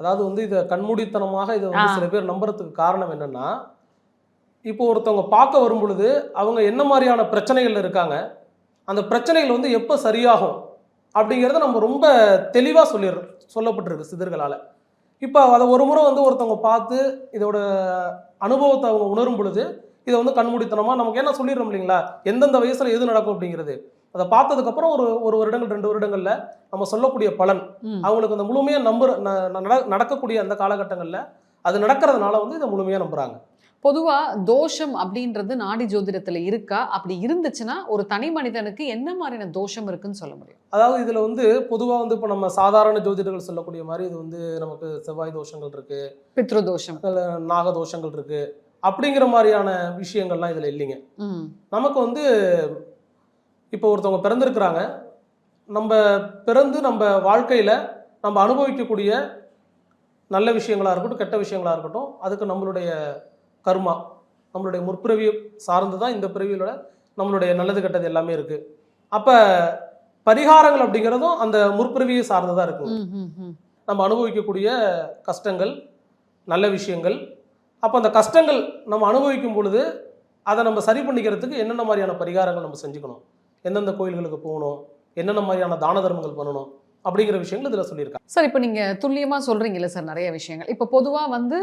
அதாவது வந்து இதை கண்மூடித்தனமாக இதை வந்து. சில பேர் நம்புறதுக்கு காரணம் என்னன்னா இப்போ ஒருத்தவங்க பார்க்க வரும் பொழுது அவங்க என்ன மாதிரியான பிரச்சனைகள் இருக்காங்க அந்த பிரச்சனைகள் வந்து எப்போ சரியாகும் அப்படிங்கிறத நம்ம ரொம்ப தெளிவாக சொல்லி சொல்லப்பட்டிருக்கு சிதர்களால் இப்போ அதை ஒரு முறை வந்து ஒருத்தவங்க பார்த்து இதோட அனுபவத்தை அவங்க உணரும் பொழுது இதை வந்து கண்மூடித்தனமாக நமக்கு என்ன சொல்லிடுறோம் இல்லைங்களா? எந்தெந்த வயசில் எது நடக்கும் அப்படிங்கிறது. அதை பார்த்ததுக்கப்புறம் ஒரு ஒரு வருடங்கள் ரெண்டு வருடங்களில் நம்ம சொல்லக்கூடிய பலன். அவங்களுக்கு அந்த முழுமையாக நம்புற நடக்கக்கூடிய அந்த காலகட்டங்களில் அது நடக்கிறதுனால வந்து இதை முழுமையாக நம்புறாங்க. பொதுவா தோஷம் அப்படின்றது நாடி ஜோதிடத்துல இருக்கா? அப்படி இருந்துச்சுன்னா ஒரு தனி மனிதனுக்கு என்ன மாதிரியான தோஷம் இருக்குன்னு சொல்ல முடியும்? அதாவது இதில் வந்து பொதுவாக வந்து இப்போ நம்ம சாதாரண ஜோதிடர்கள் சொல்லக்கூடிய மாதிரி இது வந்து நமக்கு செவ்வாய் தோஷங்கள் இருக்கு. பித்ரு தோஷம். நாக தோஷங்கள் இருக்கு. அப்படிங்கிற மாதிரியான விஷயங்கள்லாம் இதில் இல்லைங்க. நமக்கு வந்து இப்போ ஒருத்தவங்க பிறந்திருக்கிறாங்க நம்ம பிறந்து நம்ம வாழ்க்கையில் நம்ம அனுபவிக்கக்கூடிய நல்ல விஷயங்களாக இருக்கட்டும் கெட்ட விஷயங்களாக இருக்கட்டும் அதுக்கு நம்மளுடைய கர்மா நம்மளுடைய முற்பிறவி சார்ந்து தான் இந்த பிறவியோட நம்மளுடைய நல்லது கெட்டது எல்லாமே இருக்குது அப்போ பரிகாரங்கள் அப்படிங்கிறதும் அந்த முற்பிறவியை சார்ந்து தான் இருக்குங்க ம், ம், ம். நம்ம அனுபவிக்கக்கூடிய கஷ்டங்கள் நல்ல விஷயங்கள் அப்போ அந்த கஷ்டங்கள் நம்ம அனுபவிக்கும் பொழுது அதை நம்ம சரி பண்ணிக்கிறதுக்கு என்னென்ன மாதிரியான பரிகாரங்கள் நம்ம செஞ்சுக்கணும்? எந்தெந்த கோயில்களுக்கு போகணும் என்னென்ன மாதிரியான தான தர்மங்கள் பண்ணணும் அப்படிங்கிற விஷயங்கள் இதில் சொல்லியிருக்காங்க. சார் இப்போ நீங்க துல்லியமா சொல்றீங்கல்ல சார் நிறைய விஷயங்கள். இப்போ பொதுவா வந்து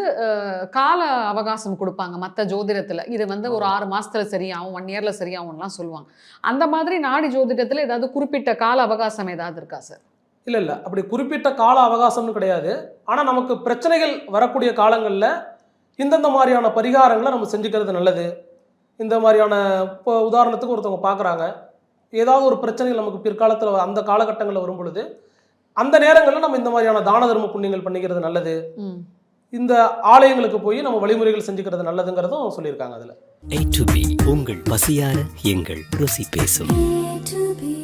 கால அவகாசம் கொடுப்பாங்க மற்ற ஜோதிடத்துல. இது வந்து ஒரு ஆறு மாசத்துல சரியாகும் ஒன் இயர்ல சரியாகும்லாம் சொல்லுவாங்க. அந்த மாதிரி நாடி ஜோதிடத்துல ஏதாவது குறிப்பிட்ட கால அவகாசம் ஏதாவது இருக்கா சார்? இல்லை இல்லை. அப்படி குறிப்பிட்ட கால அவகாசம்னு கிடையாது. ஆனால் நமக்கு பிரச்சனைகள் வரக்கூடிய காலங்களில் இந்தந்த மாதிரியான பரிகாரங்களை நம்ம செஞ்சுக்கிறது நல்லது. இந்த மாதிரியான இப்போ உதாரணத்துக்கு ஒருத்தவங்க பார்க்குறாங்க ஏதாவது ஒரு பிரச்சனைகள் நமக்கு பிற்காலத்தில் அந்த காலகட்டங்களில் வரும் பொழுது அந்த நேரங்களில் நம்ம இந்த மாதிரியான தான தர்ம புண்ணியங்கள் பண்ணிக்கிறது நல்லது. ம். இந்த ஆலயங்களுக்கு போய் நம்ம வழிமுறைகள் செஞ்சுக்கிறது நல்லதுங்கிறதும் சொல்லியிருக்காங்க அதில். உங்கள் பசியார எங்கள் ருசி பேசும். A to B.